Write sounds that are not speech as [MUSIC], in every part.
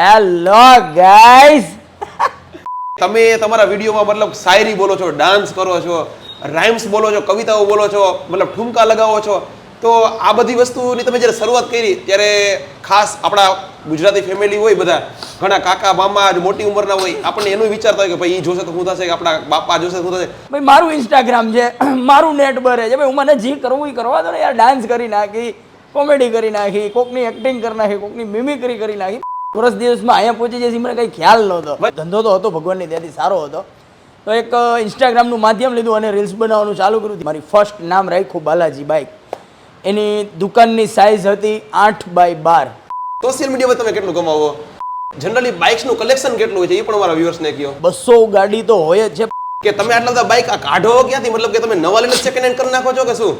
Hello guys તમે તમારા વિડીયોમાં મતલબ શાયરી બોલો છો ડાન્સ કરો છો રાઇમ્સ બોલો છો કવિતાઓ બોલો છો મતલબ ઠુમકા લગાવો છો તો આ બધી વસ્તુની તમે જ્યારે શરૂઆત કરી ત્યારે ખાસ આપણા ગુજરાતી ફેમિલી હોય બધા ઘણા કાકા મામા મોટી ઉંમરના હોય આપણને એનું વિચારતા હોય કે ભાઈ એ જોશે તો શું થશે કે આપણા બાપા જોશે તો શું થશે. ભાઈ મારું ઇન્સ્ટાગ્રામ છે [CLEARS THROAT] મારું નેટ બરે છે. ભાઈ હું મને જે કરવું એ કરવા દો ને યાર ડાન્સ કરી નાખી કોમેડી કરી નાખી કોકની એક્ટિંગ કરી નાખી કોકની મિમિક્રી કરી નાખી. વર્ષ દિવસમાં અહીંયા પહોંચી જશે મને કંઈ ખ્યાલ નહોતો. ધંધો તો હતો ભગવાનની દયાથી સારો હતો. તો એક ઇન્સ્ટાગ્રામનું માધ્યમ લીધું અને રીલ્સ બનાવવાનું ચાલુ કર્યું મારી ફર્સ્ટ નામ રાખ્યું બાલાજી બાઇક એની દુકાનની સાઇઝ હતી આઠ બાય બાર. સોશિયલ મીડિયામાં તમે કેટલું કમાવો? જનરલી બાઇક્સનું કલેક્શન કેટલું હોય છે? એ પણ અમારા વ્યુઅર્સને કહો. બસો ગાડી તો હોય જ છે. કે તમે આટલા બધા બાઇક આ કાઢો ક્યાંથી? મતલબ કે તમે નવા લઈને સેકન્ડ હેન્ડ કરી નાખો છો કે શું?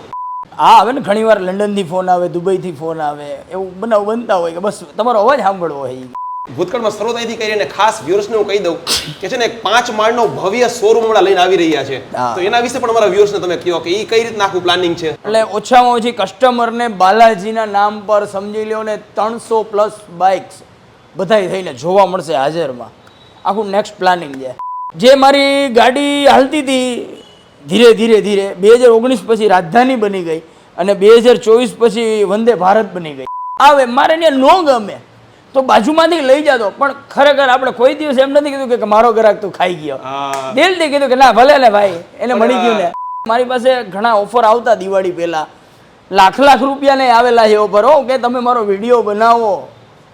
હા આવે ને ઘણી વાર લંડનથી ફોન આવે દુબઈથી ફોન આવે એવું બનાવ બનતા હોય કે બસ તમારો અવાજ સાંભળવો હોય ભૂતકાળમાં શરૂઆત અહીંથી કરી અને ખાસ વ્યુઅર્સને હું કહી દઉં કે છે ને પાંચ પાંચ માળનો ભવ્ય શોરૂમ હમણાં લઈને આવી રહ્યા છે. તો એના વિશે પણ અમારા વ્યુઅર્સને તમે કહો કે એ કઈ રીતના આખું પ્લાનિંગ છે? એટલે ઓછામાં ઓછી કસ્ટમરને બાલાજીના નામ પર સમજી લ્યો ને ત્રણસો પ્લસ બાઇક્સ બધાય થઈને જોવા મળશે હાજરમાં. આખું નેક્સ્ટ પ્લાનિંગ છે. જે મારી ગાડી હાલતી હતી ધીરે ધીરે ધીરે બે હજાર ઓગણીસ પછી રાજધાની બની ગઈ. અને બે હજાર ચોવીસ પછી વંદે ભારત બની ગઈ. આવે મારે ને નો ગમે. તો બાજુમાંથી લઈ જતો. પણ ખરેખર આપણે કોઈ દિવસ એમ નથી કીધું કે મારો ગ્રાહક તું ખાઈ ગયો. દિલથી કીધું કે ના ભલે ને ભાઈ એને મળી ગયું ને મારી પાસે ઘણા ઓફર આવતા દિવાળી પહેલા. લાખ લાખ રૂપિયાને આવેલા છે ઓફર. હો કે તમે મારો વીડિયો બનાવો.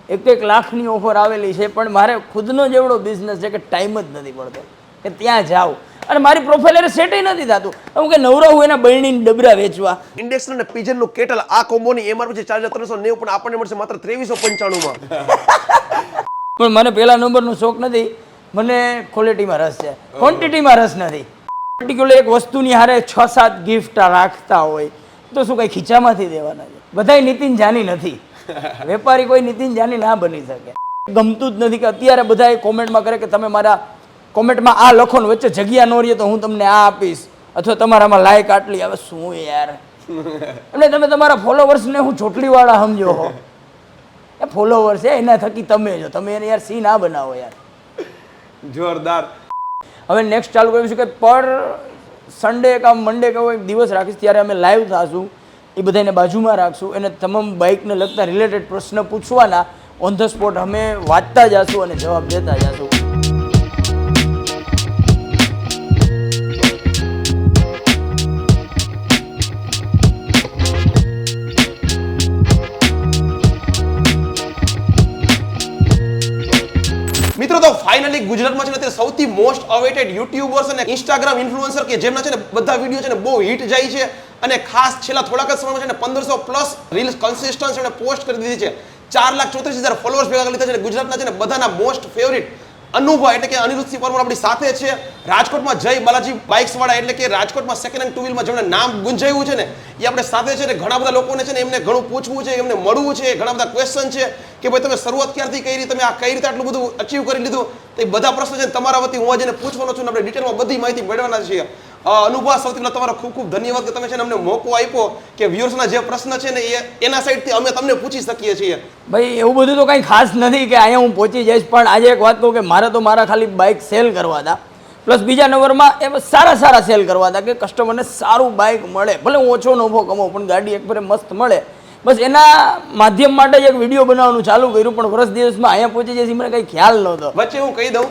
એક એક લાખની ઓફર આવેલી છે પણ મારે ખુદનો જેવડો બિઝનેસ છે કે ટાઈમ જ નથી પડતો કે ત્યાં જાઉં. અને મારી પ્રોફાઇલ અરે સેટ નથી થતું. હું કે નવરો હું એના બરણીની ડબરા વેચવા. ઇન્ડેક્સ અને પિજનનું કેટલ આ કોમ્બોની એમઆરપી છે ચાર હજાર ત્રણસો નેવું પણ આપણને મળશે માત્ર ત્રેવીસો પંચાણું માં [LAUGHS] પણ મને પહેલા નંબરનો શોખ નથી. મને ક્વોલિટીમાં રસ છે. ક્વોન્ટિટીમાં રસ નથી. પર્ટિક્યુલર એક વસ્તુની હારે છ સાત ગિફ્ટ રાખતા હોય તો શું કંઈ ખીચામાંથી દેવાના છે? બધાય નીતિન જાની નથી. [LAUGHS] વેપારી કોઈ નીતિન જાની ના બની શકે. ગમતું જ નથી કે અત્યારે બધા કોમેન્ટમાં કરે કે તમે મારા કોમેન્ટમાં આ લખો ને વચ્ચે જગ્યા ન રહીએ તો હું તમને આ આપીશ. અથવા તમારામાં લાયક આટલી આવે શું યાર? એટલે તમે તમારા ફોલોવર્સને હું ચોટલીવાળા સમજો હો. એ ફોલોવર્સ છે એના થકી તમે જો તમે એને યાર સી ના બનાવો યાર. જોરદાર. હવે નેક્સ્ટ ચાલુ કરીશું કે પર સન્ડે કે મંડે કે એક દિવસ રાખીશ ત્યારે અમે લાઈવ થશું. એ બધાને બાજુમાં રાખશું. એને તમામ બાઇકને લગતા રિલેટેડ પ્રશ્ન પૂછવાના. ઓન ધ સ્પોટ અમે વાંચતા જશું અને જવાબ દેતા જશું. ગુજરાતમાં છે ને તે સૌથી મોસ્ટ અવેટેડ યુટ્યુબર્સ અને ઇન્સ્ટાગ્રામ ઇન્ફ્લુઅન્સર કે જેમના છે ને બધા વીડિયો છે ને બહુ હિટ જાય છે અને ખાસ છેલ્લા થોડાક જ સમયમાં છે ને પંદરસો પ્લસ રીલ્સ કન્સિસ્ટન્સ એને પોસ્ટ કરી દીધી છે. ચાર લાખ ચોત્રીસ હજાર ફોલોઅર્સ ભેગા લીધા છે ગુજરાતના છે ને બધાના મોસ્ટ ફેવરિટ અનુભવ એટલે કે અનિરુદ્ધસિંહ પરમાર આપણી સાથે છે. રાજકોટમાં જય બાલાજી બાઇક્સ વાળા એટલે કે રાજકોટમાં સેકન્ડ હેન્ડ ટુ વ્હીલમાં જેમણે નામ ગુંજાયું છે ને, એ આપણે સાથે છે ને ઘણા બધા લોકોને છે ને એમને ઘણું પૂછવું છે, એમને મળવું છે, ઘણા બધા ક્વેશ્ચન છે કે ભાઈ તમે શરૂઆત ક્યારથી કરી, તમે આ કઈ રીતે આટલું બધું અચીવ કરી લીધું? તો એ બધા પ્રશ્નો છે તમારા વતી હું આજે પૂછવાનો છું આપણે ડિટેલમાં બધી માહિતી મેળવવાના છીએ. અનુભવ સૌથી પહેલાં તમારો ખૂબ ખૂબ ધન્યવાદ કે તમે છે ને અમને મોકો આપ્યો કે વ્યુઅર્સના જે પ્રશ્ન છે ને એ એના સાઈડથી અમે તમને પૂછી શકીએ છીએ. ભાઈ એવું બધું તો કંઈ ખાસ નથી કે અહીંયા હું પહોંચી જઈશ પણ આજે એક વાત કહું કે મારે તો મારા ખાલી બાઇક સેલ કરવા હતા. પ્લસ બીજા નંબરમાં એ સારા સારા સેલ કરવા હતા કે કસ્ટમરને સારું બાઇક મળે. ભલે હું ઓછો નફો કમાઉં પણ ગાડી એક ફરે મસ્ત મળે. બસ એના માધ્યમ માટે જ એક વીડિયો બનાવવાનું ચાલુ કર્યું પણ વર્ષ દિવસમાં અહીંયા પહોંચી જશે મને કંઈ ખ્યાલ નહોતો. વચ્ચે હું કહી દઉં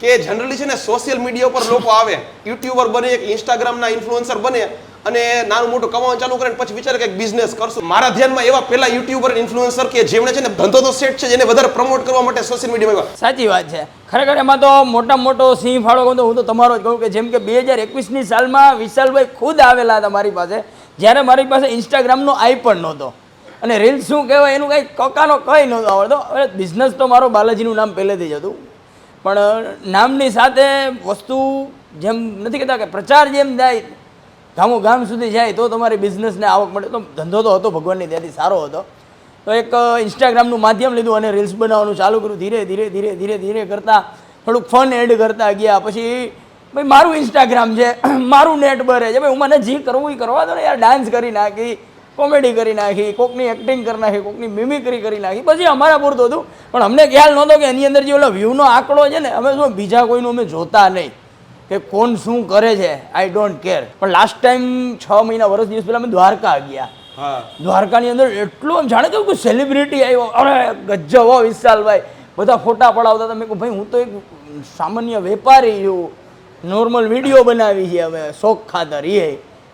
કે જનરલી છે ને સોશિયલ મીડિયા ઉપર લોકો આવે યુટ્યુબર બને, એક ઇન્સ્ટાગ્રામના ઇન્ફ્લુઅન્સર બને અને નાનું મોટું કમાવાનું ચાલુ કરે પછી વિચારે કે બિઝનેસ કરશું. મારા ધ્યાનમાં એવા પેલા યુટ્યુબર ઇન્ફ્લુઅન્સર કે જેમણે છે ને ધંધો તો સેટ છે, જેને વધારે પ્રમોટ કરવા માટે સોશિયલ મીડિયામાં સાચી વાત છે. ખરેખર એમાં તો મોટા મોટો સિંહ ફાળો કહું હું તો તમારો જ કહું કે જેમ કે બે હજાર એકવીસની સાલમાં વિશાલભાઈ ખુદ આવેલા હતા મારી પાસે, જ્યારે મારી પાસે ઇન્સ્ટાગ્રામનો આઈ પણ નહોતો. અને રીલ્સ શું કહેવાય, એનું કંઈ કકાનો કંઈ નહોતો આવડતો. હવે બિઝનેસ તો મારો બાલાજીનું નામ પહેલેથી જ હતું. પણ નામની સાથે વસ્તુ જેમ નથી કહેતા કે પ્રચાર જેમ જાય, ગામો ગામ સુધી જાય, તો તમારી બિઝનેસને આવક મળે. તો ધંધો તો હતો, ભગવાનની ત્યાંથી સારો હતો. તો એક ઇન્સ્ટાગ્રામનું માધ્યમ લીધું અને રીલ્સ બનાવવાનું ચાલુ કર્યું. ધીરે ધીરે ધીરે ધીરે ધીરે કરતાં થોડુંક ફન એડ કરતા ગયા. પછી, ભાઈ, મારું ઇન્સ્ટાગ્રામ છે, [CLEARS THROAT] મારું નેટ બરે છે. ભાઈ, હું મને જે કરવું એ કરવા દો ને યાર, ડાન્સ કરી નાખી કોમેડી કરી નાખી કોકની એક્ટિંગ કરી નાખી કોકની મિમિક્રી કરી નાખી. પછી અમારા પૂરતું હતું. પણ અમને ખ્યાલ નહોતો કે એની અંદર જે ઓલો વ્યૂનો આંકડો છે ને અમે શું બીજા કોઈનું અમે જોતા નહીં. કે કોણ શું કરે છે આઈ ડોન્ટ કેર પણ લાસ્ટ ટાઈમ છ મહિના વર્ષ દિવસ પહેલાં અમે દ્વારકા ગયા. હા. દ્વારકાની અંદર એટલું એમ જાણે કે સેલિબ્રિટી આવ્યો. અરે ગજબ હો વિશાલભાઈ. બધા ફોટા પડાવતા હતા. મેં કહું ભાઈ હું તો એક સામાન્ય વેપારી છું. નોર્મલ વીડિયો બનાવી છે હવે શોખ ખાતર એ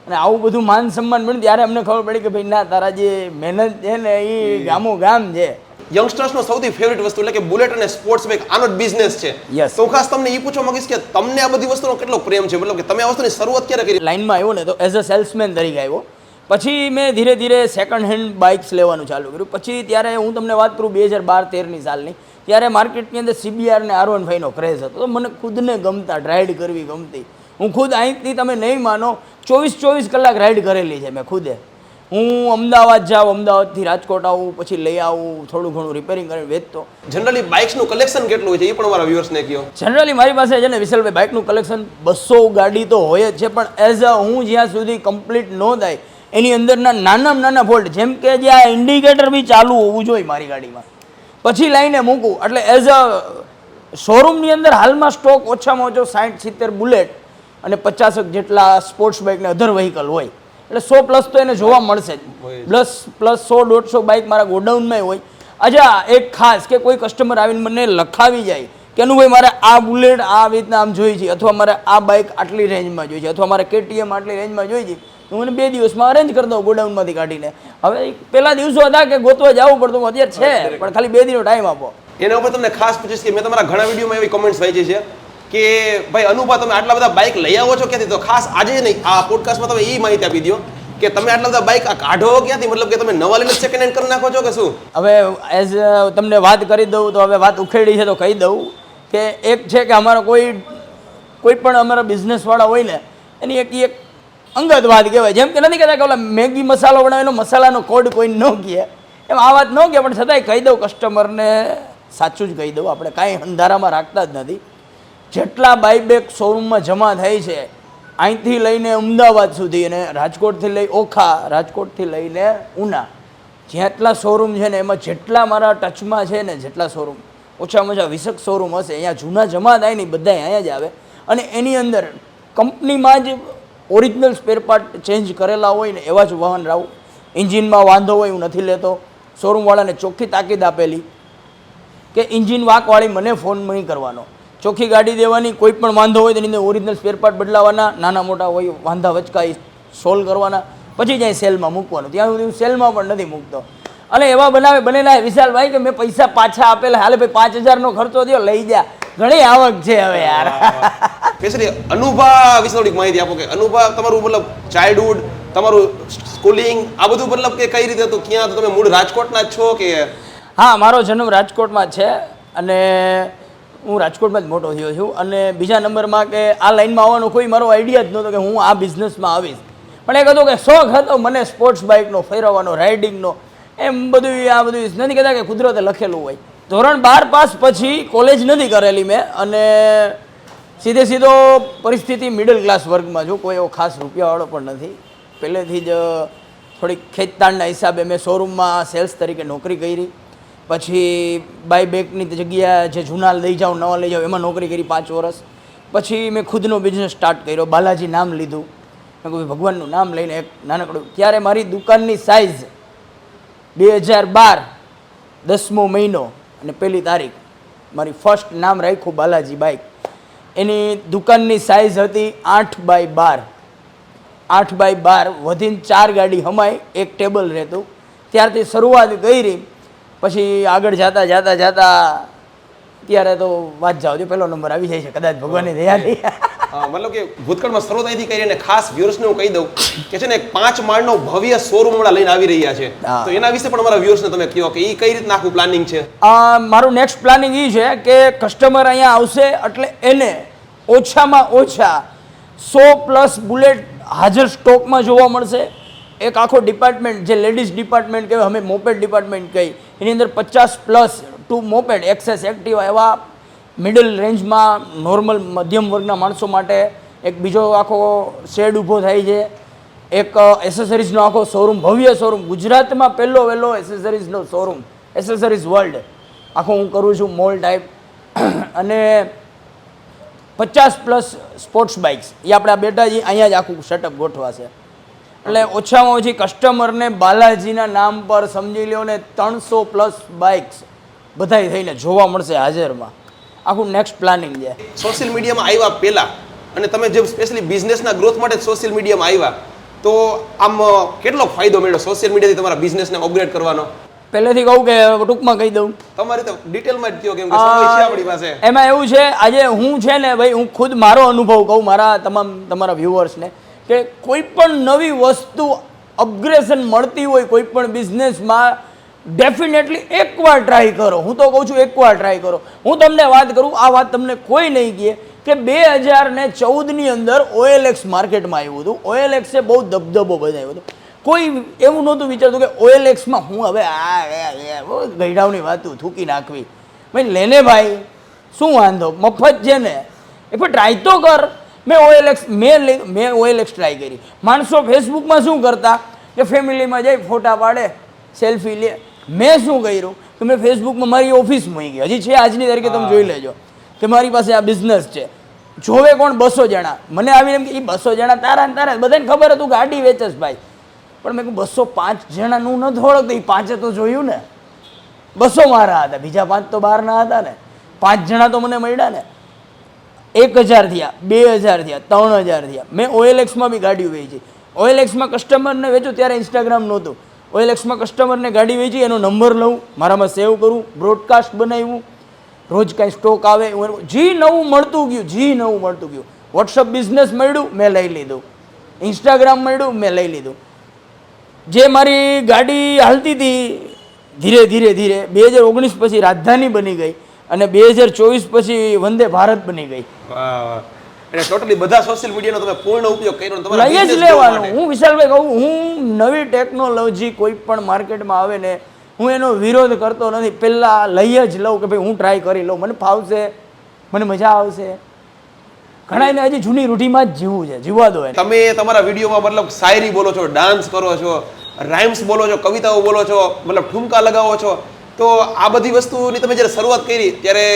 અને આવું બધું માન સન્માન મળ્યું ત્યારે અમને ખબર પડી કે ભાઈ ના તારા જે મહેનત છે ને એ ગામો ગામ છે. યંગસ્ટર્સનો સૌથી ફેવરિટ વસ્તુ એટલે કે બુલેટ અને સ્પોર્ટ્સ બાઇક આનો જ બિઝનેસ છે. Yes. તો ખાસ તમને એ પૂછવા માંગીશ કે તમને આ બધી વસ્તુનો કેટલો પ્રેમ છે? મતલબ કે તમે આ વસ્તુની શરૂઆત ક્યારે કરી? લાઇનમાં આવ્યો ને તો એઝ અ સેલ્સમેન તરીકે આવ્યો. પછી મેં ધીરે ધીરે સેકન્ડ હેન્ડ બાઇક્સ લેવાનું ચાલુ કર્યું. પછી ત્યારે હું તમને વાત કરું બે હજાર બાર તેરની સાલની. ત્યારે માર્કેટની અંદર સીબીઆર ને આર વન ફાઈવનો ક્રેઝ હતો. તો મને ખુદને ગમતા રાઇડ કરવી ગમતી. હું ખુદ અહીંથી તમે નહીં માનો ચોવીસ ચોવીસ કલાક રાઈડ કરેલી છે મેં ખુદે. હું અમદાવાદ જાઉં અમદાવાદથી રાજકોટ આવું પછી લઈ આવું થોડું ઘણું રિપેરિંગ કરીને વેચતો. જનરલી બાઇક્સનું કલેક્શન કેટલું હોય છે? એ પણ મારા વ્યુઅર્સને કહો. જનરલી મારી પાસે છે ને વિશાલભાઈ બાઇકનું કલેક્શન બસો ગાડી તો હોય જ છે પણ એઝ અ હું જ્યાં સુધી કમ્પ્લીટ ન થાય એની અંદરના નાનામાં નાના ફોલ્ટ જેમ કે જે આ ઇન્ડિકેટર બી ચાલુ હોવું જોઈએ મારી ગાડીમાં. પછી લઈને મૂકું એટલે એઝ અ શોરૂમની અંદર હાલમાં સ્ટોક ઓછામાં ઓછો સાઠ સિત્તેર બુલેટ અને પચાસક જેટલા સ્પોર્ટ્સ બાઇક ને અધર વ્હીકલ હોય. એટલે સો પ્લસ તો એને જોવા મળશે જ. પ્લસ પ્લસ સો દોઢસો બાઇક મારા ગોડાઉનમાં હોય. અચ્છા એક ખાસ કે કોઈ કસ્ટમર આવીને મને લખાવી જાય કે ભાઈ મારે આ બુલેટ આ રીતના આમ જોઈએ છે અથવા મારે આ બાઇક આટલી રેન્જમાં જોઈએ છે અથવા મારે કેટીએમ આટલી રેન્જમાં જોઈ છે. હું મને બે દિવસમાં અરેન્જ કરી દઉં ગોડાઉનમાંથી કાઢીને. હવે પહેલા દિવસો હતા કે ગોતવા જવું પડતું અત્યારે છે પણ ખાલી બે દિનનો ટાઈમ આપો. એના ઉપર તમને ખાસ પૂછીશ કે મેં તમારા ઘણા વિડીયોમાં એવી કમેન્ટ્સ વાંચી છે. કે ભાઈ અનુભવ તમે આટલા બધા બાઇક લઈ આવો છો ક્યાંથી? તો ખાસ આજે નહીં, આ પોડકાસ્ટમાં તમે એ માહિતી આપી દો કે તમે આટલા બધા બાઇક કાઢો ક્યાંથી? મતલબ કે તમે નવા લઈને સેકન્ડ હેન્ડ કરી નાખો છો કે શું? હવે એઝ તમને વાત કરી દઉં તો હવે વાત ઉખેડી છે તો કહી દઉં કે એક છે કે અમારો કોઈ કોઈ પણ અમારા બિઝનેસવાળા હોય ને, એની એક એક અંગત વાત કહેવાય. જેમ કે નથી કહેતા કે ઓલા મેગી મસાલો બનાવેલો, મસાલાનો કોડ કોઈ ન કહે. એમ આ વાત ન કહે, પણ છતાંય કહી દઉં કસ્ટમરને સાચું જ કહી દઉં. આપણે કાંઈ અંધારામાં રાખતા જ નથી. જેટલા બાયબેક શોરૂમમાં જમા થાય છે, અહીંથી લઈને અમદાવાદ સુધી અને રાજકોટથી લઈ ઓખા, રાજકોટથી લઈને ઉના જેટલા શોરૂમ છે ને, એમાં જેટલા મારા ટચમાં છે ને, જેટલા શોરૂમ, ઓછામાં ઓછા વીસક શોરૂમ હશે, અહીંયા જૂના જમા થાય નહીં બધા અહીંયા જ આવે. અને એની અંદર કંપનીમાં જ ઓરિજિનલ સ્પેરપાર્ટ ચેન્જ કરેલા હોય ને, એવા જ વાહન રાવ, એન્જિનમાં વાંધો હોય હું નથી લેતો. શોરૂમવાળાને ચોખ્ખી તાકીદ આપેલી કે ઇન્જિન વાંકવાળી મને ફોન નહીં કરવાનો. ચોખ્ખી ગાડી દેવાની કોઈ પણ વાંધો હોય તેની અંદર ઓરિજિનલ સ્પેરપાર્ટ બદલાવાના નાના મોટા હોય વાંધા વચકા એ સોલ્વ કરવાના પછી જાય સેલમાં મૂકવાનું. ત્યાં સુધી હું સેલમાં પણ નથી મૂકતો. અને એવા બનાવે બનેલા વિશાલભાઈ કે મેં પૈસા પાછા આપેલા. હાલે ભાઈ પાંચ હજારનો ખર્ચો થયો લઈ જા. ઘણી આવક છે હવે યાર. સ્પેશિયલી અનુભા વિશે માહિતી આપો કે અનુભા તમારું મતલબ ચાઇલ્ડહુડ તમારું સ્કૂલિંગ આ બધું મતલબ કે કઈ રીતે હતું? ક્યાં તો તમે મૂળ રાજકોટના છો કે હા મારો જન્મ રાજકોટમાં છે. અને હું રાજકોટમાં જ મોટો થયો છું અને બીજા નંબરમાં કે આ લાઈનમાં આવવાનો કોઈ મારો આઈડિયા જ નહોતો કે હું આ બિઝનેસમાં આવીશ. પણ એક હતો કે શોખ હતો મને સ્પોર્ટ્સ બાઇકનો ફેરવવાનો રાઇડિંગનો એમ બધું, આ બધું નથી કહેતા કે કુદરતે લખેલું હોય. ધોરણ બાર પાસ પછી કોલેજ નથી કરેલી મેં અને સીધે સીધો પરિસ્થિતિ મિડલ ક્લાસ વર્ગમાં છું. કોઈ એવો ખાસ રૂપિયાવાળો પણ નથી. પહેલેથી જ થોડીક ખેંચતાણના હિસાબે મેં શોરૂમમાં સેલ્સ તરીકે નોકરી કરી. પછી બાય બેકની જગ્યા જે જૂના લઈ જાઓ, નવા લઈ જાઓ, એમાં નોકરી કરી પાંચ વર્ષ. પછી મેં ખુદનો બિઝનેસ સ્ટાર્ટ કર્યો, બાલાજી નામ લીધું. મેં કહ્યું ભગવાનનું નામ લઈને એક નાનકડું ત્યારે મારી દુકાનની સાઇઝ બે હજાર બાર, દસમો મહિનો અને પહેલી તારીખ. મારી ફર્સ્ટ નામ રાખ્યું બાલાજી બાઇક એની દુકાનની સાઇઝ હતી આઠ બાય બાર. આઠ બાય બાર, વધીને ચાર ગાડી હમાય, એક ટેબલ રહેતું. ત્યારથી શરૂઆત કરી પછી આગળ જાતા જાતા જાતા ત્યારે તો વાત જાઓ જો પહેલો નંબર આવી જાય છે કદાચ ભગવાનની દયાથી. અ, મતલબ કે ભૂતકાળમાં સ્ત્રોત અહીંથી કરી અને ખાસ વ્યુઅર્સને હું કહી દઉં કે છે ને એક પાંચ માળનો ભવ્ય શોરૂમ હમણાં લઈને આવી રહ્યા છે. તો એના વિશે પણ અમારા વ્યુઅર્સને તમે કહો કે એ કઈ રીતના આખું પ્લાનિંગ છે? મારું નેક્સ્ટ પ્લાનિંગ એ છે કે કસ્ટમર અહીંયા આવશે એટલે એને ઓછામાં ઓછા સો પ્લસ બુલેટ હાજર સ્ટોકમાં જોવા મળશે. એક આખો ડિપાર્ટમેન્ટ જે લેડીઝ ડિપાર્ટમેન્ટ કહેવાય, અમે મોપેડ ડિપાર્ટમેન્ટ કહી એની અંદર પચાસ plus two moped Access Activa એવા મિડલ રેન્જમાં નોર્મલ મધ્યમ વર્ગના માણસો માટે એક બીજો આખો શેડ ઊભો થાય છે. એક એસેસરીઝનો આખો શોરૂમ ભવ્ય શોરૂમ ગુજરાતમાં પહેલો વહેલો એસેસરીઝનો શોરૂમ એસેસરીઝ વર્લ્ડ આખો હું કરું છું મોલ ટાઈપ [CLEARS THROAT] અને પચાસ પ્લસ સ્પોર્ટ્સ બાઇક્સ એ આપણા બેટાજી અહીંયા જ આખું સેટઅપ ગોઠવાશે. એટલે ઓછામાં ઓછી કસ્ટમરને બાલાજીના નામ પર સમજી લ્યો ને ત્રણસો પ્લસ બાઇક્સ બધાય થઈને જોવા મળશે હાજરમાં. આખું નેક્સ્ટ પ્લાનિંગ છે. સોશિયલ મીડિયામાં આવ્યા પહેલાં અને તમે જે સ્પેશિયલી બિઝનેસના ગ્રોથ માટે સોશિયલ મીડિયામાં આવ્યા તો આમ કેટલો ફાયદો મળ્યો સોશિયલ મીડિયાથી તમારા બિઝનેસને અપગ્રેડ કરવાનો? પહેલેથી કહું કે ટૂંકમાં કહી દઉં. તમારી તો ડિટેલમાં જ કેમ કે સમય છે આપણી પાસે. એમાં એવું છે આજે હું છે ને ભાઈ હું ખુદ મારો અનુભવ કહું મારા તમામ તમારા વ્યુઅર્સને કે કોઈ પણ નવી વસ્તુ અપગ્રેશન મળતી હોય, કોઈ પણ બિઝનેસમાં ડેફિનેટલી એકવાર ટ્રાય કરો. હું તો કહું છું એકવાર ટ્રાય કરો. હું તમને વાત કરું, આ વાત તમને કોઈ નહીં કહે કે બે હજાર ને ચૌદની અંદર ઓએલએક્સ માર્કેટમાં આવ્યું હતું. ઓએલએક્સે બહુ દબદબો બનાવ્યો હતો. કોઈ એવું નહોતું વિચારતું કે ઓએલએક્સમાં હું હવે આ ગઈડાવની વાત થૂકી નાખવી. ભાઈ, લેને ભાઈ, શું વાંધો? મફત છે ને? એ પણ ટ્રાય તો કર. મેં ઓએલએક્સ મેં મેં ઓએલએક્સ ટ્રાય કરી. માણસો ફેસબુકમાં શું કરતા? કે ફેમિલીમાં જઈ ફોટા પાડે સેલ્ફી લે. મેં શું કર્યું? કે મેં ફેસબુકમાં મારી ઓફિસ મૂકી. ગઈ હજી છે આજની તારીખે તમે જોઈ લેજો. કે મારી પાસે આ બિઝનેસ છે. જોવે કોણ? બસો જણા. મને આવીને એમ કે એ બસો જણા તારા ને તારા બધાને ખબર હતું ગાડી વેચસ ભાઈ. પણ મેં કહ્યું બસો પાંચ જણાનું ન ઓળખતો. એ પાંચે તો જોયું ને. બસો મારા હતા. બીજા પાંચ તો બહારના હતા ને. પાંચ જણા તો મને મળ્યા ને. એક હજાર થયા, બે હજાર થયા, ત્રણ હજાર થયા. મેં ઓએલએક્સમાં બી ગાડીઓ વેચી. ઓએલએક્સમાં કસ્ટમરને વેચું ત્યારે ઇન્સ્ટાગ્રામ નહોતું. ઓએલએક્સમાં કસ્ટમરને ગાડી વેચી, એનો નંબર લઉં, મારામાં સેવ કરું બ્રોડકાસ્ટ બનાવ્યું. રોજ કાંઈ સ્ટોક આવે જી નવું મળતું ગયું, જી નવું મળતું ગયું. વોટ્સઅપ બિઝનેસ મળ્યું, મેં લઈ લીધું. ઇન્સ્ટાગ્રામ મળ્યું, મેં લઈ લીધું. જે મારી ગાડી હાલતી હતી, ધીરે ધીરે ધીરે, બે હજાર ઓગણીસ પછી રાજધાની બની ગઈ. અને બે હજાર ચોવીસ પછી વંદે ભારત બની ગઈ. એટલે ટોટલી બધા સોશિયલ મીડિયાનો તમે પૂર્ણ ઉપયોગ કર્યો તમારે લઈ જ લેવાનું. હું વિશાલભાઈ કહું હું નવી ટેકનોલોજી કોઈ પણ માર્કેટમાં આવે ને હું એનો વિરોધ કરતો નથી. પહેલાં લઈ જ લઉં કે ભાઈ હું ટ્રાય કરી લઉં. મને ફાવશે મને મજા આવશે. ઘણા એને હજી જૂની રૂઢીમાં જ જીવવું છે જીવવા દો તમે તમારા વિડીયોમાં મતલબ શાયરી બોલો છો ડાન્સ કરો છો રાઇમ્સ બોલો છો કવિતાઓ બોલો છો મતલબ ઠુમકા લગાવો છો. તો આ બધી વસ્તુની તમે જ્યારે શરૂઆત કરી ત્યારે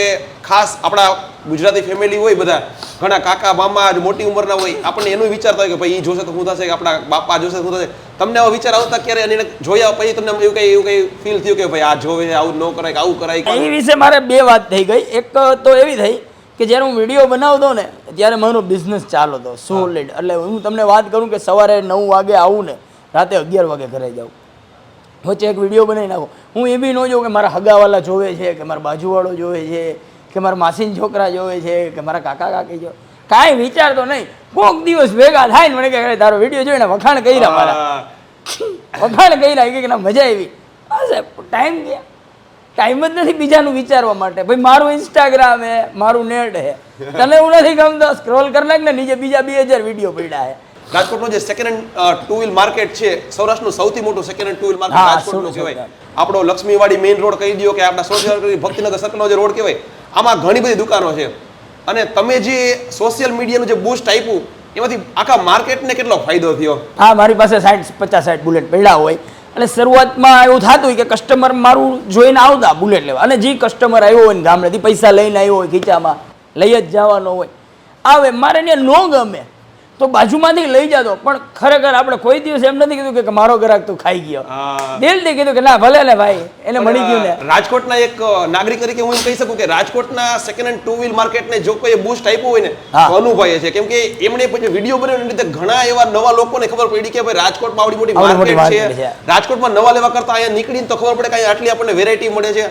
ખાસ આપણા ગુજરાતી ફેમિલી હોય બધા ઘણા કાકા મામા મોટી ઉંમરના હોય આપણને એનું વિચારતા હોય કે ભાઈ એ જોશે તો શું થશે કે આપણા બાપા જોશે તો શું થશે. તમને આવા વિચાર આવતા ક્યારે એને જોયા પછી તમને એવું કઈ એવું કઈ ફીલ થયું કે ભાઈ આ જોવે આવું ન કરાય કે આવું કરાય એ વિશે મારે બે વાત થઈ ગઈ. એક તો એવી થઈ કે જ્યારે હું વીડિયો બનાવતો ને ત્યારે મારો બિઝનેસ ચાલતો હતો સોલિડ એટલે હું તમને વાત કરું કે સવારે નવ વાગે આવું ને રાતે અગિયાર વાગે ઘરે જાઉં. વચ્ચે એક વીડિયો બનાવી નાખો. હું એ બી ન જોઉં કે મારા હગાવાલા જોવે છે કે મારા બાજુવાળો જોવે છે કે મારા માસીન છોકરા જોવે છે કે મારા કાકા કાકી જોવે કાંઈ વિચારતો નહીં. કોક દિવસ ભેગા થાય ને મને કે તારો વીડિયો જોઈને વખાણ કર્યા મારા. વખાણ વખાણ કર્યા કે ના મજા આવી. હા સાહેબ ટાઈમ ગયા ટાઈમ જ નથી બીજાનું વિચારવા માટે. ભાઈ મારું ઇન્સ્ટાગ્રામ હે મારું નેટ હે. તને એવું નથી ગમતો? સ્ક્રોલ કરી નાખ ને નીચે બીજા બે હજાર વીડિયો પડ્યા હે. રાજકોટનું જે second hand two wheel market છે સૌરાષ્ટ્રનું સૌથી મોટું second hand two wheel market રાજકોટનું કહેવાય. આપણો લક્ષ્મીવાડી મેઇન રોડ કહી દો કે આપણા સોશિયલ ભક્તિનગર સર્કલનો જે રોડ કહેવાય આમાં ઘણી બધી દુકાનો છે. અને તમે જે સોશિયલ મીડિયાનું જે બૂસ્ટ આપ્યું એમાંથી આખા માર્કેટને કેટલો ફાયદો થયો? હા મારી પાસે સાઠ પચાસ સાઠ બુલેટ પડ્યા હોય. અને શરૂઆતમાં એવું થતું હોય કે કસ્ટમર મારું જોઈને આવતા બુલેટ લેવા. અને જે કસ્ટમર આવ્યો હોય ને ગામડેથી પૈસા લઈને આવ્યો હોય ખીચામાં લઈ જ જવાનો હોય. આવે મારે ને ન ગમે. તો બાજુમાંથી લઈ જતો. પણ ખરેખર આપણે કોઈ દિવસ એમ નથી કીધું કે મારો ગ્રાહક તું ખાઈ ગયો. દિલથી કીધું કે ના ભલે ને ભાઈ એને મળી ગયું ને. રાજકોટના એક નાગરિક તરીકે હું એમ કહી શકું કે રાજકોટના સેકન્ડ હેન્ડ ટુ વ્હીલ માર્કેટને જો કોઈ બૂસ્ટ આપ્યું હોય ને અનુભવે છે. કેમ કે એમણે પછી વીડિયો બનાવ્યો લીધે ઘણા એવા નવા લોકોને ખબર પડી કે ભાઈ રાજકોટમાં આવડી મોટી માર્કેટ છે. રાજકોટમાં નવા લેવા કરતા અહીંયા નીકળીને તો ખબર પડે કે આટલી આપણને વેરાયટી મળે છે.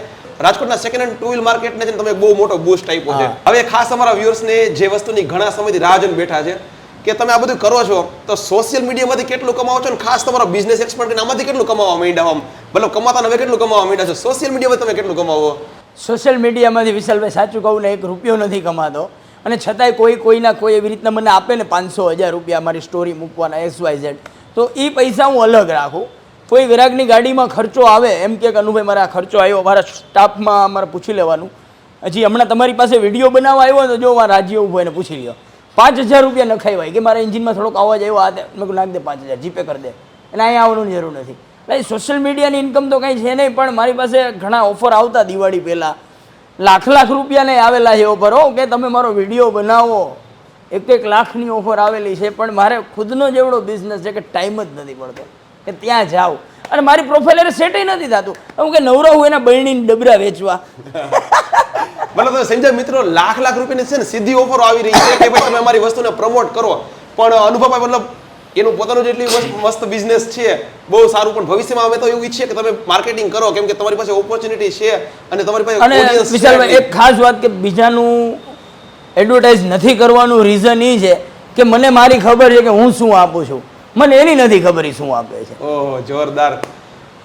રાજકોટના સેકન્ડ હેન્ડ ટુ વ્હીલ માર્કેટને છે ને તમે બહુ મોટો બૂસ્ટ આપ્યો છે. હવે ખાસ અમારા વ્યુઅર્સને જે વસ્તુની ઘણા સમયથી રાહ જોઈને બેઠા છે કે તમે આ બધું કરો છો, તો સોશિયલ મીડિયામાંથી કેટલું કમાવો છો ને ખાસ તમારો બિઝનેસ એક્સપર્ટ આમાંથી કેટલું કમાવા માંડ્યા આમ? મતલબ કમાતા હવે કેટલું કમાવા માંડ્યા છો? સોશિયલ મીડિયામાં તમે કેટલું કમાવો? સોશિયલ મીડિયામાંથી વિશાલભાઈ, સાચું કહું ને એક રૂપિયો નથી કમાતો. અને છતાંય કોઈ કોઈના કોઈ એવી રીતના મને આપે ને પાંચસો હજાર રૂપિયા મારી સ્ટોરી મૂકવાના એસ વાય ઝેડ તો એ પૈસા હું અલગ રાખું. કોઈ ગ્રાહકની ગાડીમાં ખર્ચો આવે, એમ કે અનુભાઈ, મારા ખર્ચો આવ્યો, મારા સ્ટાફમાં મારે પૂછી લેવાનું. હજી હમણાં તમારી પાસે વીડિયો બનાવવા આવ્યો તો જો મારા રાજ્ય ઊભો એને પૂછી લ્યો. પાંચ હજાર રૂપિયા નખાવ્યા. કે મારા એન્જિનમાં થોડોક અવાજ આવ્યો, આ. મેં નાખ દે પાંચ હજાર જીપે કરી દે. અને અહીંયા આવવાની જરૂર નથી. એટલે સોશિયલ મીડિયાની ઇન્કમ તો કંઈ છે નહીં, પણ મારી પાસે ઘણા ઓફર આવતા દિવાળી પહેલાં. લાખ લાખ રૂપિયાને આવેલા છે ઓફર હો. કે તમે મારો વીડિયો બનાવો. એક એક લાખની ઓફર આવેલી છે, પણ મારે ખુદનો જેવડો બિઝનેસ છે કે ટાઈમ જ નથી પડતો કે ત્યાં જાઉં. અને મારી પ્રોફાઇલ સેટય નથી થતું. હું કે નવરો હું એના બહેણીને ડબરા વેચવા. મતલબ તમે સમજ્યા મિત્રો લાખ લાખ રૂપિયાની છે ને સીધી ઓફરો આવી રહી છે કે ભાઈ તમે અમારી વસ્તુને પ્રમોટ કરો. પણ અનુભવભાઈ મતલબ એનું પોતાનું જેટલી મસ્ત- બિઝનેસ છે બહુ સારું પણ ભવિષ્યમાં અમે તો એવું ઈચ્છીએ કે તમે માર્કેટિંગ કરો કેમ કે તમારી પાસે ઓપોર્ચ્યુનિટી છે અને તમારી પાસે અને વિશાલભાઈ એક ખાસ વાત કે બીજાનું એડવર્ટાઇઝ નથી કરવાનું રીઝન એ છે કે મને મારી ખબર છે કે હું શું આપું છું. મને એની નથી ખબર એ શું આપે છે. ઓહો જોરદાર.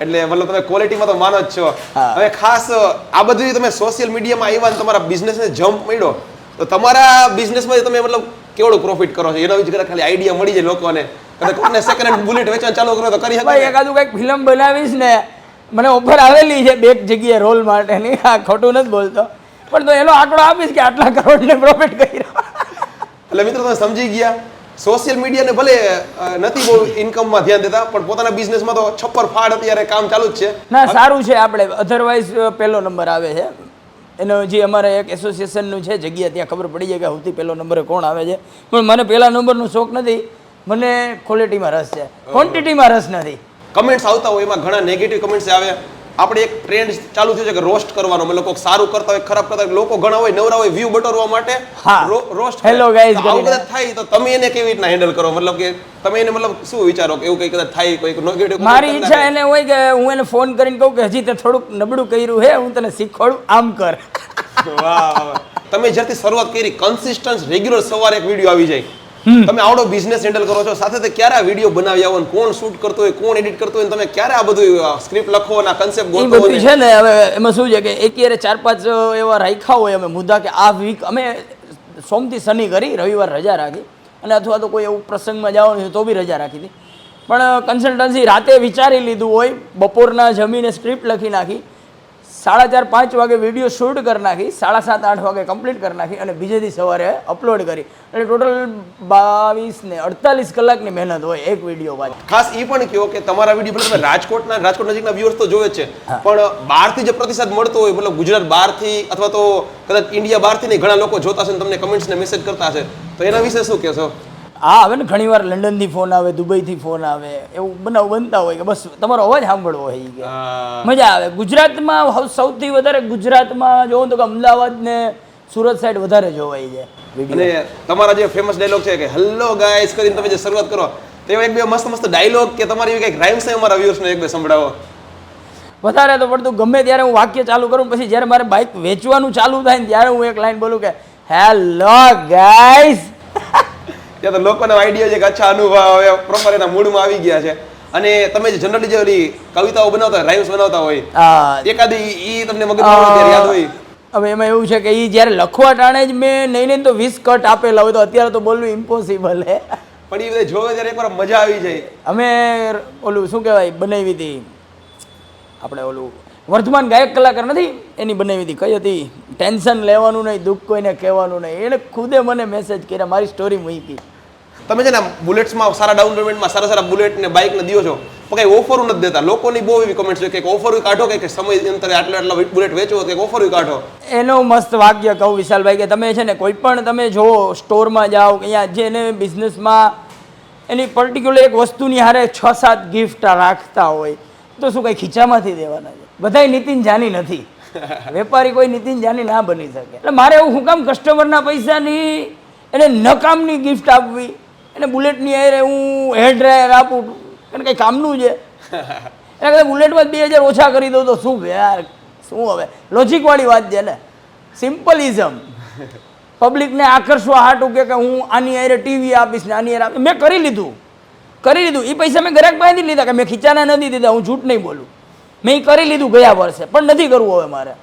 એટલે મતલબ તમે ક્વોલિટીમાં તો માનો જ છો. હવે ખાસ આ બધું તમે સોશિયલ મીડિયામાં આવ્યા ને તમારા બિઝનેસને જમ્પ મળ્યો તો તમારા બિઝનેસમાં તમે મતલબ કેવડો પ્રોફિટ કરો છો? એના વિશે ખાલી આઈડિયા મળી જાય લોકોને. કોઈને સેકન્ડ હેન્ડ બુલેટ વેચવાનું ચાલુ કરો તો કરી ભાઈ એક એકાદું કંઈક ફિલ્મ બનાવીશ ને મને ઓફર આવેલી છે બે જગ્યાએ રોલ માટેની. આ ખોટું નથી બોલતો. પણ તો એનો આંકડો આપીશ કે આટલા કરોડને પ્રોફિટ કર્યો. એટલે મિત્રો તમે સમજી ગયા. સોશિયલ મીડિયાને ભલે નથી બહુ ઇન્કમમાં ધ્યાન દેતા પણ પોતાના બિઝનેસમાં તો છપ્પર ફાડ અત્યારે કામ ચાલુ જ છે. ના સારું છે આપણે. અધરવાઇઝ પહેલો નંબર આવે છે. એનો જે અમારે એક એસોસિએશનનું છે જગ્યા ત્યાં ખબર પડી જાય કે સૌથી પહેલો નંબરે કોણ આવે છે. પણ મને પહેલા નંબરનો શોખ નથી. મને ક્વોલિટીમાં રસ છે. ક્વોન્ટિટીમાં રસ નથી. કમેન્ટ્સ આવતા હોય એમાં ઘણા નેગેટિવ કમેન્ટ્સ આવે. આપણે એક ટ્રેન્ડ ચાલુ થયો છે કે રોસ્ટ કરવાનો. મતલબ કોઈક સારું કરતા હોય ખરાબ કરતા હોય લોકો ઘણા હોય નવરા હોય વ્યૂ બટોરવા માટે રોસ્ટ હેલો ગાઈઝ આવું. કદાચ થાય તો તમે એને કેવી રીતના હેન્ડલ કરો? મતલબ કે તમે એને મતલબ શું વિચારો કે એવું કઈ કદાચ થાય કોઈ નેગેટિવ મારી ઈચ્છા એને હોય કે હું એને ફોન કરીને કહું કે હજી તે થોડુંક નબળું કર્યું હે હું તને શીખવાડું આમ કર. તમે જ્યારથી શરૂઆત કરી કન્સિસ્ટન્સ રેગ્યુલર સવારે એક વીડિયો આવી જાય. તમે આવડો બિઝનેસ હેન્ડલ કરો છો સાથે ક્યારે આ વીડિયો બનાવી આવો કોણ શૂટ કરતો હોય કોણ એડિટ કરતો હોય તમે ક્યારે આ બધું સ્ક્રિપ્ટ લખો અને કન્સેપ્ટ એ ગોતો બધું છે ને હવે એમાં શું છે કે એક યારે ચાર પાંચ એવા રાખ્યા હોય અમે મુદ્દા કે આ વીક અમે સોમથી શનિ કરી રવિવાર રજા રાખી અને અથવા તો કોઈ એવું પ્રસંગમાં જવાનું છે તો બી રજા રાખી હતી. પણ કન્સલ્ટન્સી રાતે વિચારી લીધું હોય બપોરના જમીને સ્ક્રિપ્ટ લખી નાખી સાડા ચાર પાંચ વાગે વીડિયો શૂટ કરી નાખી સાડા સાત આઠ વાગે કમ્પ્લીટ કરી નાખી અને બીજે દી સવારે અપલોડ કરી. એટલે ટોટલ બાવીસ ને અડતાલીસ કલાકની મહેનત હોય એક વીડિયો બાદ ખાસ એ પણ કહો કે તમારા વીડિયો પર તમે રાજકોટના રાજકોટ નજીકના વ્યુઅર્સ તો જોવે છે. પણ બહારથી જે પ્રતિસાદ મળતો હોય મતલબ ગુજરાત બહારથી અથવા તો કદાચ ઇન્ડિયા બહારથી નહીં ઘણા લોકો જોતા હશે તમને કમેન્ટ્સને મેસેજ કરતા હશે. તો એના વિશે શું કહેશો? હા આવે ને ઘણીવાર લંડનથી ફોન આવે દુબઈથી ફોન આવે એવું બનાવ બનતા હોય કે બસ તમારો અવાજ સાંભળવો હોય કે. મજા આવે. ગુજરાતમાં સૌથી વધારે ગુજરાતમાં જોવો તો કે અમદાવાદ ને સુરત સાઈડ વધારે જોવાય છે અને તમારા જે ફેમસ ડાયલોગ છે કે હલ્લો ગાઈસ કરીને તમે જે શરૂઆત કરો તો એવા એક બે મસ્ત મસ્ત ડાયલોગ કે તમારી કંઈક રાઇમ્સ અમારા વ્યુઅર્સને એક બે સંભળાવો. વધારે તો પડતું ગમે ત્યારે હું વાક્ય ચાલુ કરું પછી જ્યારે મારે બાઇક વેચવાનું ચાલુ થાય ને ત્યારે હું એક લાઈન બોલું કે હેલો ગાઈઝ [LAUGHS] ત્યાં તો લોકોનો આઈડિયા છે કે અચ્છા અનુભવ હવે પ્રોપર એના મૂડમાં આવી ગયા છે. અને તમે જે જનરલી જે ઓલી કવિતાઓ બનાવતા હોય રાઇમ્સ બનાવતા હોય એકાદી ઈ તમને મગજમાં યાદ હોય? હવે એમાં એવું છે કે એ જ્યારે લખવા ટાણે જ મેં નહીં નહીં તો વીસ કટ આપેલા હોય તો અત્યારે તો બોલવું ઇમ્પોસિબલ હે. પણ એ બધા જોવે ત્યારે એકવાર મજા આવી જાય. અમે ઓલું શું કહેવાય બનાવી હતી આપણે ઓલું વર્ધમાન ગાયક કલાકાર નથી એની બનાવી હતી કઈ હતી? ટેન્શન લેવાનું નહીં દુઃખ કોઈને કહેવાનું નહીં. એણે ખુદે મને મેસેજ કર્યા મારી સ્ટોરી મૂકી. તમે છે ને બુલેટ્સમાં સારા ડાઉન પેમેન્ટમાં સારા સારા બુલેટ ને બાઇક ને દિયો છો પણ કઈ ઓફર નથી દેતા. લોકોની બહુ એવી કમેન્ટ છે કે ઓફર કાઢો કે સમય અંતરે આટલા આટલા બુલેટ વેચો કે ઓફર કાઢો. એનો મસ્ત વાક્ય કહું વિશાલભાઈ કે તમે છે ને કોઈ પણ તમે જો સ્ટોરમાં જાઓ કે અહીંયા જે એને બિઝનેસમાં એની પર્ટિક્યુલર એક વસ્તુની હારે છ સાત ગિફ્ટ રાખતા હોય તો શું કંઈ ખીચામાંથી દેવાના છે? બધાય નીતિન જાની નથી. [LAUGHS] વેપારી કોઈ નીતિન જાની ના બની શકે. એટલે મારે એવું હું કામ કસ્ટમરના પૈસાની એને નકામની ગિફ્ટ આપવી એને બુલેટની હારે હું હેર ડ્રાયર આપું એને કંઈ કામનું છે? [LAUGHS] એના કરતાં બુલેટમાં બે હજાર ઓછા કરી દઉં તો શું યાર? શું હવે? લોજિકવાળી વાત છે ને. સિમ્પલિઝમ પબ્લિકને [LAUGHS] આકર્ષવા હાટું કે કે હું આની હારે ટીવી આપીશ ને આની આપીશ. મેં કરી લીધું. કરી લીધું. એ પૈસા મેં ગ્રાહક પાસેથી લીધા કે મેં ખીચાના નથી દીધા હું જૂઠ નહીં બોલું. મેં એ કરી લીધું ગયા વર્ષે પણ નથી કરવું હવે મારે.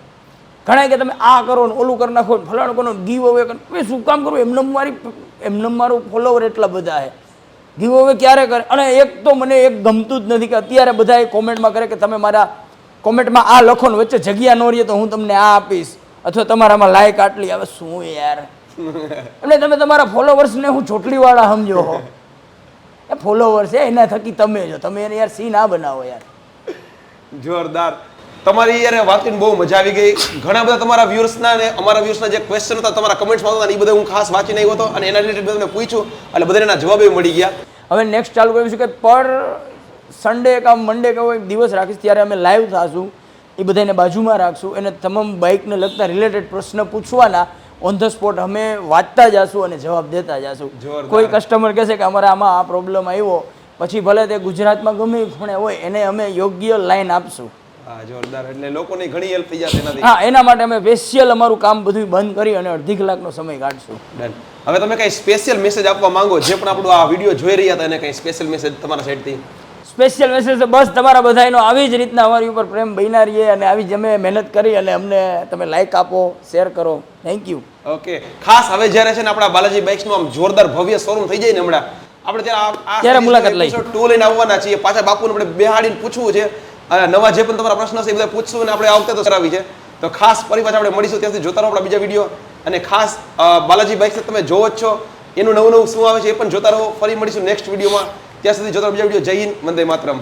ઘણા કે તમે આ કરો ને ઓલું કરી નાખો ને ફલાણું કરો ગીવ અવે કરો શું કામ કરું એમને મારી એમને મારું ફોલોવર એટલા બધા છે. ગીવ અવે ક્યારે કરે? અને એક તો મને એક ગમતું જ નથી કે અત્યારે બધા એ કોમેન્ટમાં કરે કે તમે મારા કોમેન્ટમાં આ લખો ને વચ્ચે જગ્યા ન રહીએ તો હું તમને આ આપીશ. અથવા તમારામાં લાયક આટલી આવે. શું યાર? [LAUGHS] એટલે તમે તમારા ફોલોવર્સને હું ચોટલીવાળા સમજો હો. એ ફોલોવર્સ છે એના થકી તમે જો તમે એને યાર સી ના બનાવો યાર. જોરદાર. તમારી યાર વાતની બહુ મજા આવી ગઈ. ઘણા બધા તમારા વ્યૂર્સના ને અમારા વ્યુઅર્સના જે ક્વેશ્ચન હતા તમારા કમેન્ટ્સમાં હતા એ બધા હું ખાસ વાંચીને આવ્યો હતો અને એના રિલેટેડ તમને પૂછ્યું એટલે બધાને એના જવાબ મળી ગયા. હવે નેક્સ્ટ ચાલુ કરીશું કે પર સન્ડે કે મંડે કા એક દિવસ રાખીશ ત્યારે અમે લાઈવ થશું. એ બધાને બાજુમાં રાખશું અને તમામ બાઇકને લગતા રિલેટેડ પ્રશ્ન પૂછવાના ઓન ધ સ્પોટ અમે વાંચતા જશું અને જવાબ દેતા જશું. કોઈ કસ્ટમર કહેશે કે અમારે આમાં આ પ્રોબ્લેમ આવ્યો પછી ભલે તે ગુજરાતમાં ગમે ખૂણે હોય એને અમે યોગ્ય લાઈન આપશું. હા જોરદાર. એટલે લોકોની ઘણી હેલ્પ થઈ જશે એનાથી. હા એના માટે અમે સ્પેશિયલ અમારું કામ બધું બંધ કરી અને અડધી કલાકનો સમય કાઢશું. ડન હવે તમે કઈ સ્પેશિયલ મેસેજ આપવા માંગો જે પણ આપણો આ વીડિયો જોઈ રહ્યા હતા એને કઈ સ્પેશિયલ મેસેજ તમારા સાઈડથી સ્પેશિયલ મેસેજ તો બસ તમારા બધાનો આવી જ રીતના અમારી ઉપર પ્રેમ બન્યા રહીએ અને આવી જ અમે મહેનત કરી અને અમને તમે લાઈક આપો શેર કરો. થેન્ક યુ ઓકે ખાસ હવે જ્યારે છે ને આપણા બાલાજી બાઇક્સનું આમ જોરદાર ભવ્ય શોરૂમ થઈ જાય ને હમણાં આપણે ત્યારે આ- આ ત્યારે મુલાકાત લઈ. ટુ લઈને આવવાના છીએ. પાછા બાપુને આપણે બેહાડીને પૂછવું છે નવા જે પણ તમારા પ્રશ્ન છે એ બધા પૂછશું અને આપણે આ વખતે તો કરાવી છે. તો ખાસ ફરી પાછા આપણે મળીશું ત્યાંથી જોતા રહો આપણા બીજા વીડિયો. અને ખાસ બાલાજી બાઇક્સ તમે જોવો જ છો. એનું નવું નવું શું આવે છે એ પણ જોતા રહો. ફરી મળીશું નેક્સ્ટ વિડીયોમાં. ત્યાં સુધી જોતા બીજા વીડિયો. જય હિન્દ, વંદે માતરમ.